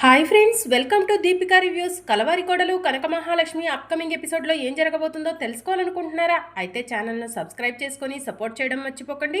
Hi friends welcome to Deepika reviews. Kalavari Kodalu Kanaka Mahalakshmi upcoming ఎపిసోడ్లో ఏం జరగబోతుందో తెలుసుకోవాలనుకుంటున్నారా? అయితే ఛానల్ను సబ్స్క్రైబ్ చేసుకొని సపోర్ట్ చేయడం మర్చిపోకండి.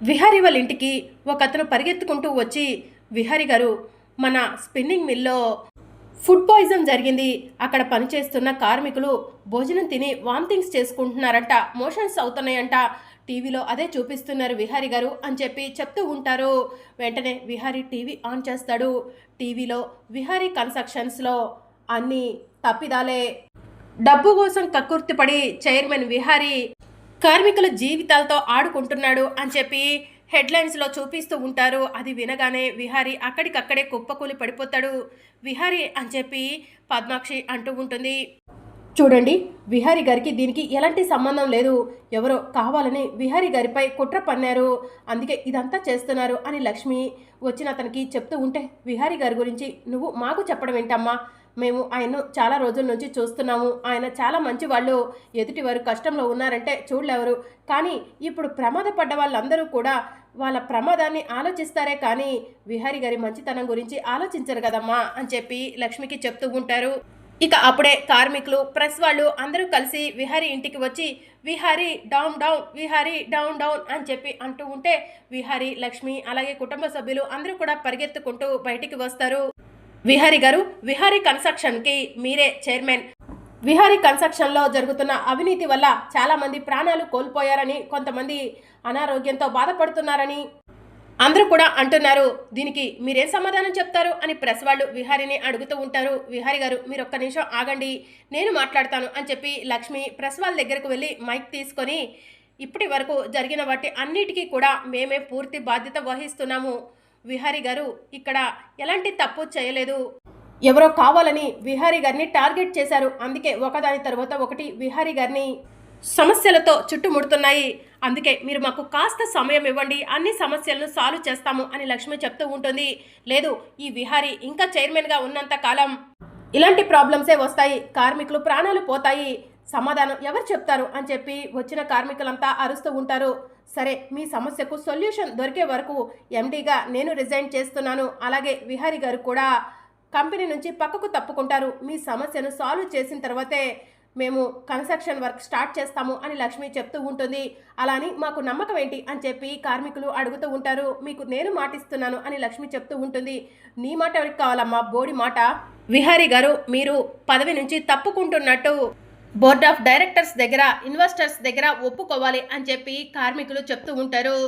విహారి వాళ్ళ ఇంటికి ఒక అతను పరిగెత్తుకుంటూ వచ్చి విహారి గారు మన స్పిన్నింగ్ మిల్లో ఫుడ్ పాయిజన్ జరిగింది. అక్కడ పనిచేస్తున్న కార్మికులు భోజనం తిని వామిటింగ్స్ చేసుకుంటున్నారంట. మోషన్స్ అవుతున్నాయంట. టీవీలో అదే చూపిస్తున్నారు విహారి గారు అని చెప్పి చెప్తూ ఉంటారు. వెంటనే విహారి టీవీ ఆన్ చేస్తాడు. టీవీలో విహారీ కన్స్ట్రక్షన్స్లో అన్ని తప్పిదాలే. డబ్బు కోసం కక్కుర్తిపడి చైర్మన్ విహారీ కార్మికుల జీవితాలతో ఆడుకుంటున్నాడు అని చెప్పి హెడ్లైన్స్లో చూపిస్తూ ఉంటారు. అది వినగానే విహారీ అక్కడికక్కడే కుప్పకూలి పడిపోతాడు. విహారీ అని చెప్పి పద్మాక్షి అంటూ ఉంటుంది. చూడండి విహారీ గారికి దీనికి ఎలాంటి సంబంధం లేదు. ఎవరో కావాలని విహారీ గారిపై కుట్ర పన్నారు. అందుకే ఇదంతా చేస్తున్నారు అని లక్ష్మి వచ్చిన అతనికి చెప్తూ ఉంటే విహారీ గారి గురించి నువ్వు మాకు చెప్పడం ఏంటమ్మా? మేము ఆయన్ను చాలా రోజుల నుంచి చూస్తున్నాము. ఆయన చాలా మంచి వాళ్ళు ఎదుటి వారు కష్టంలో ఉన్నారంటే చూడలేవరు. కానీ ఇప్పుడు ప్రమాదపడ్డ వాళ్ళందరూ కూడా వాళ్ళ ప్రమాదాన్ని ఆలోచిస్తారే కానీ విహారీ గారి మంచితనం గురించి ఆలోచించరు కదమ్మా అని చెప్పి లక్ష్మికి చెప్తూ ఉంటారు. ఇక అప్పుడే కార్మికులు ప్రెస్ వాళ్ళు అందరూ కలిసి విహారీ ఇంటికి వచ్చి Vihari down down Vihari down down అని చెప్పి అంటూ ఉంటే విహారీ లక్ష్మి అలాగే కుటుంబ సభ్యులు అందరూ కూడా పరిగెత్తుకుంటూ బయటికి వస్తారు. విహారీ గారు విహారీ కన్స్ట్రక్షన్కి మీరే చైర్మన్. విహారీ కన్స్ట్రక్షన్లో జరుగుతున్న అవినీతి వల్ల చాలామంది ప్రాణాలు కోల్పోయారని కొంతమంది అనారోగ్యంతో బాధపడుతున్నారని అందరూ కూడా అంటున్నారు దీనికి మీరేం సమాధానం చెప్తారు? అని ప్రెస్ వాళ్ళు విహారీని అడుగుతూ ఉంటారు. విహారి గారు మీరు ఒక్క నిమిషం ఆగండి. నేను మాట్లాడతాను అని చెప్పి లక్ష్మి ప్రెస్ వాళ్ళ దగ్గరకు వెళ్ళి మైక్ తీసుకొని ఇప్పటి వరకు జరిగిన వాటి అన్నిటికీ కూడా మేమే పూర్తి బాధ్యత వహిస్తున్నాము. విహారి గారు ఇక్కడ ఎలాంటి తప్పు చేయలేదు. ఎవరో కావాలని విహారీ గారిని టార్గెట్ చేశారు. అందుకే ఒకదాని తర్వాత ఒకటి విహారీ గారిని సమస్యలతో చుట్టుముడుతున్నాయి. అందుకే మీరు మాకు కాస్త సమయం ఇవ్వండి. అన్ని సమస్యలను సాల్వ్ చేస్తాము అని లక్ష్మి చెప్తూ ఉంటుంది. లేదు ఈ విహారీ ఇంకా చైర్మన్గా ఉన్నంత కాలం ఇలాంటి ప్రాబ్లమ్సే వస్తాయి. కార్మికులు ప్రాణాలు పోతాయి. సమాధానం ఎవరు చెప్తారు అని చెప్పి వచ్చిన కార్మికులంతా అరుస్తూ ఉంటారు. సరే మీ సమస్యకు సొల్యూషన్ దొరికే వరకు ఎండీగా నేను రిజైన్ చేస్తున్నాను. అలాగే విహారీ గారు కూడా కంపెనీ నుంచి పక్కకు తప్పుకుంటారు. మీ సమస్యను సాల్వ్ చేసిన తర్వాతే మేము కన్స్ట్రక్షన్ వర్క్ స్టార్ట్ చేస్తాము అని లక్ష్మి చెప్తూ ఉంటుంది. అలా అని మాకు నమ్మకం ఏంటి అని చెప్పి కార్మికులు అడుగుతూ ఉంటారు. మీకు నేను మాటిస్తున్నాను అని లక్ష్మి చెప్తూ ఉంటుంది. నీ మాట ఎవరికి కావాలమ్మా? బోడి మాట. విహారీ గారు మీరు పదవి నుంచి తప్పుకుంటున్నట్టు బోర్డ్ ఆఫ్ డైరెక్టర్స్ దగ్గర ఇన్వెస్టర్స్ దగ్గర ఒప్పుకోవాలి అని చెప్పి కార్మికులు చెప్తూ ఉంటారు.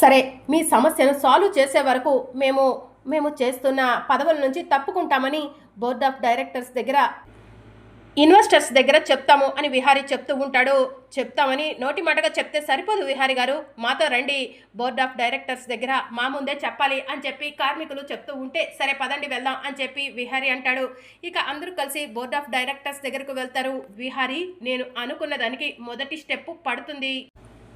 సరే మీ సమస్యను సాల్వ్ చేసే వరకు మేము మేము చేస్తున్న పదవుల నుంచి తప్పుకుంటామని బోర్డ్ ఆఫ్ డైరెక్టర్స్ దగ్గర ఇన్వెస్టర్స్ దగ్గర చెప్తాము అని విహారీ చెప్తూ ఉంటాడు. చెప్తామని నోటి మాటగా చెప్తే సరిపోదు విహారీ గారు. మాతో రండి బోర్డ్ ఆఫ్ డైరెక్టర్స్ దగ్గర మా ముందే చెప్పాలి అని చెప్పి కార్మికులు చెప్తూ ఉంటే సరే పదండి వెళ్దాం అని చెప్పి విహారీ అంటాడు. ఇక అందరూ కలిసి బోర్డ్ ఆఫ్ డైరెక్టర్స్ దగ్గరకు వెళ్తారు. విహారీ నేను అనుకున్న దానికి మొదటి స్టెప్ పడుతుంది.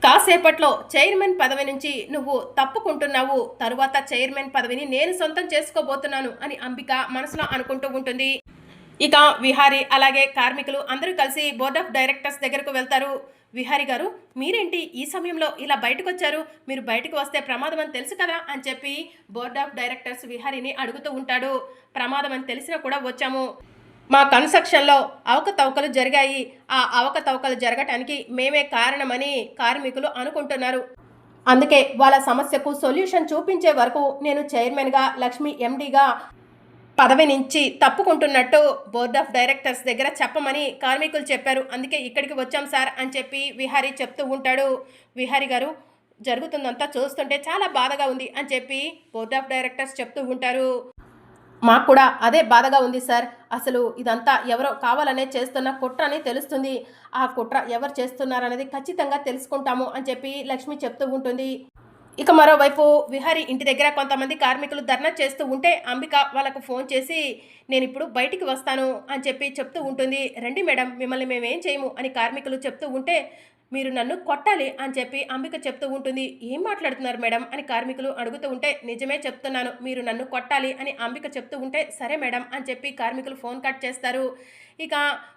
కాసేపట్లో చైర్మన్ పదవి నుంచి నువ్వు తప్పుకుంటున్నావు. తరువాత చైర్మన్ పదవిని నేను సొంతం చేసుకోబోతున్నాను అని అంబిక మనసులో అనుకుంటూ ఉంటుంది. ఇక విహారీ అలాగే కార్మికులు అందరూ కలిసి బోర్డ్ ఆఫ్ డైరెక్టర్స్ దగ్గరకు వెళ్తారు. విహారి గారు మీరేంటి ఈ సమయంలో ఇలా బయటకు వచ్చారు మీరు బయటకు వస్తే ప్రమాదం అని తెలుసు కదా? అని చెప్పి బోర్డ్ ఆఫ్ డైరెక్టర్స్ విహారీని అడుగుతూ ఉంటాడు. ప్రమాదం అని తెలిసినా కూడా వచ్చాము. మా కన్స్ట్రక్షన్లో అవకతవకలు జరిగాయి. ఆ అవకతవకలు జరగటానికి మేమే కారణమని కార్మికులు అనుకుంటున్నారు. అందుకే వాళ్ళ సమస్యకు సొల్యూషన్ చూపించే వరకు నేను చైర్మన్గా లక్ష్మి ఎండీగా పదవి నుంచి తప్పుకుంటున్నట్టు బోర్డ్ ఆఫ్ డైరెక్టర్స్ దగ్గర చెప్పమని కార్మికులు చెప్పారు. అందుకే ఇక్కడికి వచ్చాం సార్ అని చెప్పి విహారీ చెప్తూ ఉంటాడు. విహారీ గారు జరుగుతుందంతా చూస్తుంటే చాలా బాధగా ఉంది అని చెప్పి బోర్డ్ ఆఫ్ డైరెక్టర్స్ చెప్తూ ఉంటారు. మాకు కూడా అదే బాధగా ఉంది సార్. అసలు ఇదంతా ఎవరో కావాలనే చేస్తున్న కుట్ర అని తెలుస్తుంది. ఆ కుట్ర ఎవరు చేస్తున్నారనేది ఖచ్చితంగా తెలుసుకుంటాము అని చెప్పి లక్ష్మి చెప్తూ ఉంటుంది. ఇక మరోవైపు విహారీ ఇంటి దగ్గర కొంతమంది కార్మికులు ధర్నా చేస్తూ ఉంటే అంబిక వాళ్ళకు ఫోన్ చేసి నేను ఇప్పుడు బయటికి వస్తాను అని చెప్పి చెప్తూ ఉంటుంది. రండి మేడం మిమ్మల్ని మేమేం చేయము అని కార్మికులు చెప్తూ ఉంటే మీరు నన్ను కొట్టాలి అని చెప్పి అంబిక చెప్తూ ఉంటుంది. ఏం మాట్లాడుతున్నారు మేడం? అని కార్మికులు అడుగుతూ ఉంటే నిజమే చెప్తున్నాను మీరు నన్ను కొట్టాలి అని అంబిక చెప్తూ ఉంటే సరే మేడం అని చెప్పి కార్మికులు ఫోన్ కట్ చేస్తారు. ఇక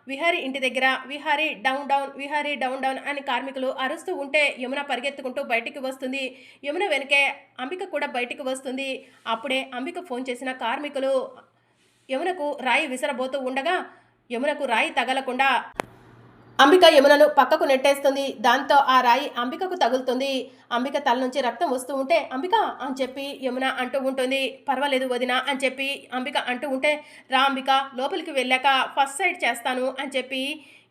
విహారీ ఇంటి దగ్గర Vihari down down Vihari down down అని కార్మికులు అరుస్తూ ఉంటే యమున పరిగెత్తుకుంటూ బయటికి వస్తుంది. యమున వెనకే అంబిక కూడా బయటికి వస్తుంది. అప్పుడే అంబిక ఫోన్ చేసిన కార్మికులు యమునకు రాయి విసరబోతూ ఉండగా యమునకు రాయి తగలకుండా అంబిక యమునను పక్కకు నెట్టేస్తుంది. దాంతో ఆ రాయి అంబికకు తగులుతుంది. అంబిక తల నుంచి రక్తం వస్తూ ఉంటే అంబిక! అని చెప్పి యమున అంటూ ఉంటుంది. పర్వాలేదు వదిన! అని చెప్పి అంబిక అంటూ ఉంటే రా అంబిక లోపలికి వెళ్ళాక ఫస్ట్ సైడ్ చేస్తాను అని చెప్పి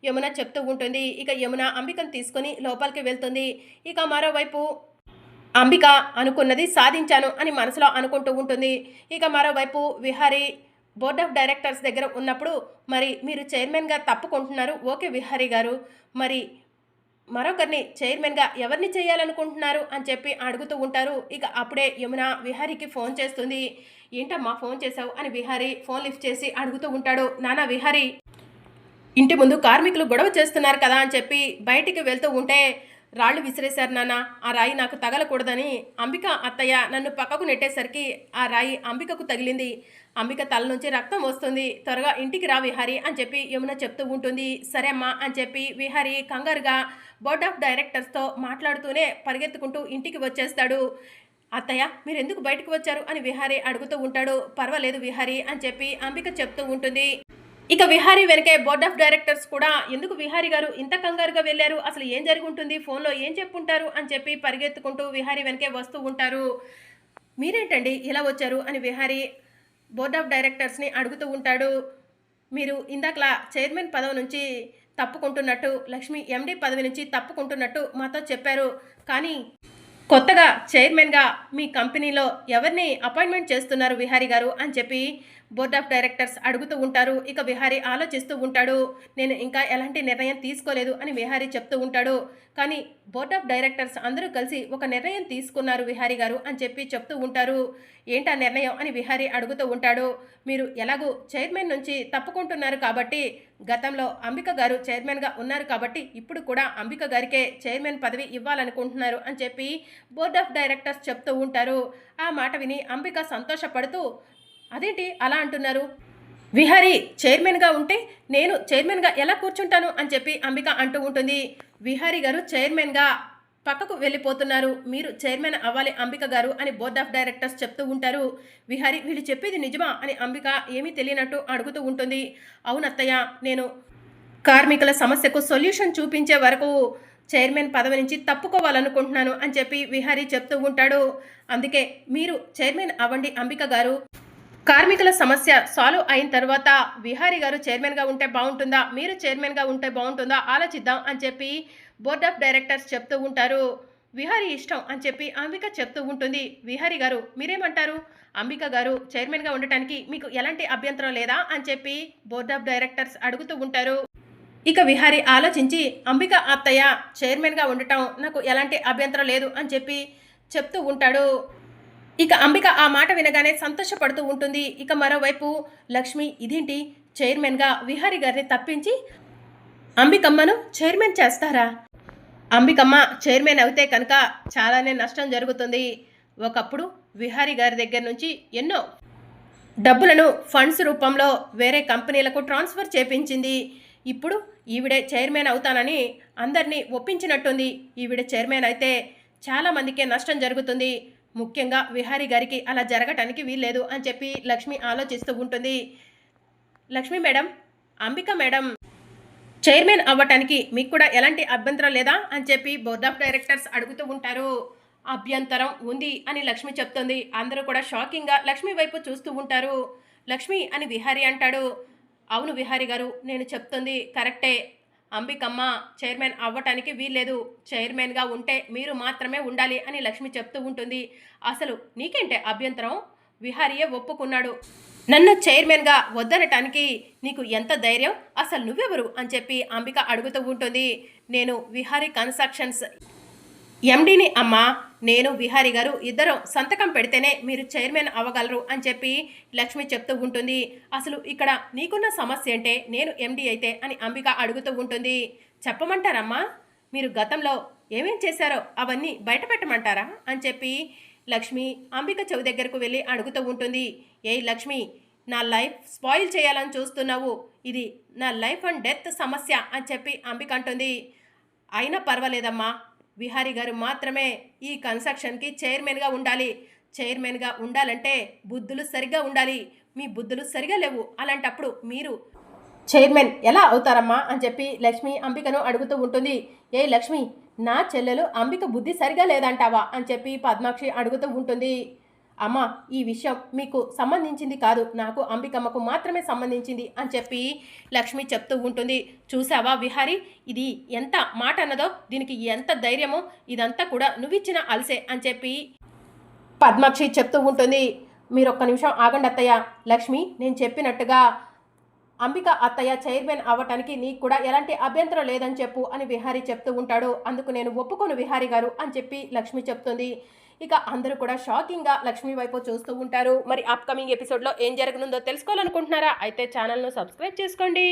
యమున చెప్తూ ఉంటుంది. ఇక యమున అంబికను తీసుకొని లోపలికి వెళ్తుంది. ఇక మరోవైపు అంబిక అనుకున్నది సాధించాను అని మనసులో అనుకుంటూ ఉంటుంది. ఇక మరోవైపు విహారీ బోర్డ్ ఆఫ్ డైరెక్టర్స్ దగ్గర ఉన్నప్పుడు మరి మీరు చైర్మన్గా తప్పుకుంటున్నారు. ఓకే విహారీ గారు. మరి మరొకరిని చైర్మన్గా ఎవరిని చేయాలనుకుంటున్నారు అని చెప్పి అడుగుతూ ఉంటారు. ఇక అప్పుడే యమున విహారీకి ఫోన్ చేస్తుంది. ఏంటమ్మా ఫోన్ చేశావు? అని విహారీ ఫోన్ లిఫ్ట్ చేసి అడుగుతూ ఉంటాడు. నానా విహారీ ఇంటి ముందు కార్మికులు గొడవ చేస్తున్నారు కదా అని చెప్పి బయటికి వెళ్తూ ఉంటే రాళ్ళు విసిరేశారు నాన్న. ఆ రాయి నాకు తగలకూడదని అంబిక అత్తయ్య నన్ను పక్కకు నెట్టేసరికి ఆ రాయి అంబికకు తగిలింది. అంబిక తల నుంచి రక్తం వస్తుంది. త్వరగా ఇంటికి రా విహారీ అని చెప్పి యమున చెప్తూ ఉంటుంది. సరే అమ్మా అని చెప్పి విహారీ కంగారుగా బోర్డ్ ఆఫ్ డైరెక్టర్స్తో మాట్లాడుతూనే పరిగెత్తుకుంటూ ఇంటికి వచ్చేస్తాడు. అత్తయ్య మీరు ఎందుకు బయటకు వచ్చారు అని విహారీ అడుగుతూ ఉంటాడు. పర్వాలేదు విహారీ అని చెప్పి అంబిక చెప్తూ ఉంటుంది. ఇక విహారీ వెనకే బోర్డ్ ఆఫ్ డైరెక్టర్స్ కూడా ఎందుకు విహారీ గారు ఇంత కంగారుగా వెళ్ళారు? అసలు ఏం జరుగుంటుంది? ఉంటుంది ఫోన్లో ఏం చెప్పుంటారు? అని చెప్పి పరిగెత్తుకుంటూ విహారీ వెనకే వస్తూ ఉంటారు. మీరేంటండి ఇలా వచ్చారు? అని విహారీ బోర్డ్ ఆఫ్ డైరెక్టర్స్ని అడుగుతూ ఉంటాడు. మీరు ఇందాకలా చైర్మన్ పదవి నుంచి తప్పుకుంటున్నట్టు లక్ష్మి ఎండి పదవి నుంచి తప్పుకుంటున్నట్టు మాతో చెప్పారు. కానీ కొత్తగా చైర్మన్గా మీ కంపెనీలో ఎవరిని అపాయింట్మెంట్ చేస్తున్నారు విహారీ గారు? అని చెప్పి బోర్డ్ ఆఫ్ డైరెక్టర్స్ అడుగుతూ ఉంటారు. ఇక విహారీ ఆలోచిస్తూ ఉంటాడు నేను ఇంకా ఎలాంటి నిర్ణయం తీసుకోలేదు అని విహారీ చెప్తూ ఉంటాడు. కానీ బోర్డ్ ఆఫ్ డైరెక్టర్స్ అందరూ కలిసి ఒక నిర్ణయం తీసుకున్నారు విహారీ గారు అని చెప్పి చెప్తూ ఉంటారు. ఏంటా నిర్ణయం అని విహారీ అడుగుతూ ఉంటాడు. మీరు ఎలాగూ చైర్మన్ నుంచి తప్పుకుంటున్నారు కాబట్టి గతంలో అంబిక గారు చైర్మన్గా ఉన్నారు కాబట్టి ఇప్పుడు కూడా అంబిక గారికే చైర్మన్ పదవి ఇవ్వాలనుకుంటున్నారు అని చెప్పి బోర్డ్ ఆఫ్ డైరెక్టర్స్ చెప్తూ ఉంటారు. ఆ మాట విని అంబిక సంతోషపడుతూ అదేంటి అలా అంటున్నారు? విహారీ చైర్మన్గా ఉంటే నేను చైర్మన్గా ఎలా కూర్చుంటాను అని చెప్పి అంబిక అంటూ ఉంటుంది. విహారి గారు చైర్మన్గా పక్కకు వెళ్ళిపోతున్నారు. మీరు చైర్మన్ అవ్వాలి అంబిక గారు అని బోర్డ్ ఆఫ్ డైరెక్టర్స్ చెప్తూ ఉంటారు. విహారి వీళ్ళు చెప్పేది నిజమా అని అంబిక ఏమీ తెలియనట్టు అడుగుతూ ఉంటుంది. అవునత్తయ్య నేను కార్మికుల సమస్యకు సొల్యూషన్ చూపించే వరకు చైర్మన్ పదవి నుంచి తప్పుకోవాలనుకుంటున్నాను అని చెప్పి విహారీ చెప్తూ ఉంటాడు. అందుకే మీరు చైర్మన్ అవ్వండి అంబిక గారు. కార్మికుల సమస్య సాల్వ్ అయిన తర్వాత విహారీ గారు చైర్మన్గా ఉంటే బాగుంటుందా? మీరు చైర్మన్గా ఉంటే బాగుంటుందా? ఆలోచిద్దాం అని చెప్పి బోర్డ్ ఆఫ్ డైరెక్టర్స్ చెప్తూ ఉంటారు. విహారీ ఇష్టం అని చెప్పి అంబిక చెప్తూ ఉంటుంది. విహారీ గారు మీరేమంటారు? అంబిక గారు చైర్మన్గా ఉండటానికి మీకు ఎలాంటి అభ్యంతరం లేదా? అని చెప్పి బోర్డ్ ఆఫ్ డైరెక్టర్స్ అడుగుతూ ఉంటారు. ఇక విహారీ ఆలోచించి అంబిక అత్తయ్య చైర్మన్గా ఉండటం నాకు ఎలాంటి అభ్యంతరం లేదు అని చెప్పి చెప్తూ ఉంటాడు. ఇక అంబిక ఆ మాట వినగానే సంతోషపడుతూ ఉంటుంది. ఇక మరోవైపు లక్ష్మి ఇదేంటి? చైర్మన్గా విహారి గారిని తప్పించి అంబికమ్మను చైర్మన్ చేస్తారా? అంబికమ్మ చైర్మన్ అయితే కనుక చాలానే నష్టం జరుగుతుంది. ఒకప్పుడు విహారీ గారి దగ్గర నుంచి ఎన్నో డబ్బులను ఫండ్స్ రూపంలో వేరే కంపెనీలకు ట్రాన్స్ఫర్ చేపించింది. ఇప్పుడు ఈవిడే చైర్మన్ అవుతానని అందరినీ ఒప్పించినట్టుంది. ఈవిడ చైర్మన్ అయితే చాలామందికే నష్టం జరుగుతుంది. ముఖ్యంగా విహారీ గారికి అలా జరగటానికి వీల్లేదు అని చెప్పి లక్ష్మి ఆలోచిస్తూ ఉంటుంది. Lakshmi madam Ambika madam chairman అవ్వటానికి మీకు కూడా ఎలాంటి అభ్యంతరం లేదా అని చెప్పి బోర్డ్ ఆఫ్ డైరెక్టర్స్ అడుగుతూ ఉంటారు. అభ్యంతరం ఉంది అని లక్ష్మి చెప్తుంది. అందరూ కూడా షాకింగ్గా లక్ష్మి వైపు చూస్తూ ఉంటారు. లక్ష్మి అని విహారీ అంటాడు. అవును విహారీ గారు నేను చెప్తుంది కరెక్టే. అంబికమ్మ చైర్మన్ అవ్వటానికి వీల్లేదు. చైర్మన్గా ఉంటే మీరు మాత్రమే ఉండాలి అని లక్ష్మి చెప్తూ ఉంటుంది. అసలు నీకేంటే అభ్యంతరం? విహారీయే ఒప్పుకున్నాడు. నన్ను చైర్మన్గా వద్దనటానికి నీకు ఎంత ధైర్యం? అసలు నువ్వెవరు? అని చెప్పి అంబిక అడుగుతూ ఉంటుంది. నేను విహారీ కన్స్ట్రక్షన్స్ ఎండీని అమ్మా నేను విహారీ గారు ఇద్దరం సంతకం పెడితేనే మీరు చైర్మన్ అవ్వగలరు అని చెప్పి లక్ష్మి చెప్తూ ఉంటుంది. అసలు ఇక్కడ నీకున్న సమస్య అంటే నేను ఎండీ అయితే అని అంబిక అడుగుతూ ఉంటుంది. చెప్పమంటారమ్మా? మీరు గతంలో ఏమేం చేశారో అవన్నీ బయట పెట్టమంటారా అని చెప్పి లక్ష్మి అంబిక చెవి దగ్గరకు వెళ్ళి అడుగుతూ ఉంటుంది. ఏ లక్ష్మి నా లైఫ్ స్పాయిల్ చేయాలని చూస్తున్నావు. ఇది నా లైఫ్ అండ్ డెత్ సమస్య అని చెప్పి అంబిక అంటుంది. అయినా పర్వాలేదమ్మా విహారీ గారు మాత్రమే ఈ కన్స్ట్రక్షన్కి చైర్మన్గా ఉండాలి. చైర్మన్గా ఉండాలంటే బుద్ధులు సరిగ్గా ఉండాలి. మీ బుద్ధులు సరిగా లేవు అలాంటప్పుడు మీరు చైర్మన్ ఎలా అవుతారమ్మా? అని చెప్పి లక్ష్మి అంబికను అడుగుతూ ఉంటుంది. ఏ లక్ష్మి నా చెల్లెలు అంబిక బుద్ధి సరిగా లేదంటావా? అని చెప్పి పద్మాక్షి అడుగుతూ ఉంటుంది. అమ్మ ఈ విషయం మీకు సంబంధించింది కాదు. నాకు అంబికమ్మకు మాత్రమే సంబంధించింది అని చెప్పి లక్ష్మి చెప్తూ ఉంటుంది. చూసావా విహారి? ఇది ఎంత మాట అన్నదో దీనికి ఎంత ధైర్యమో ఇదంతా కూడా నువ్విచ్చిన అలసే అని చెప్పి పద్మాక్షి చెప్తూ ఉంటుంది. మీరు ఒక్క నిమిషం ఆగండి అత్తయ్య. లక్ష్మి నేను చెప్పినట్టుగా అంబిక అత్తయ్య చైర్మన్ అవ్వటానికి నీకు కూడా ఎలాంటి అభ్యంతరం లేదని చెప్పు అని విహారీ చెప్తూ ఉంటాడు. అందుకు నేను ఒప్పుకోను విహారీ గారు అని చెప్పి లక్ష్మి చెప్తుంది. ఇక అందరూ కూడా షాకింగ్గా లక్ష్మి వైపు చూస్తూ ఉంటారు. మరి అప్కమింగ్ ఎపిసోడ్లో ఏం జరగనుందో తెలుసుకోవాలనుకుంటున్నారా? అయితే ఛానల్ను సబ్స్క్రైబ్ చేసుకోండి.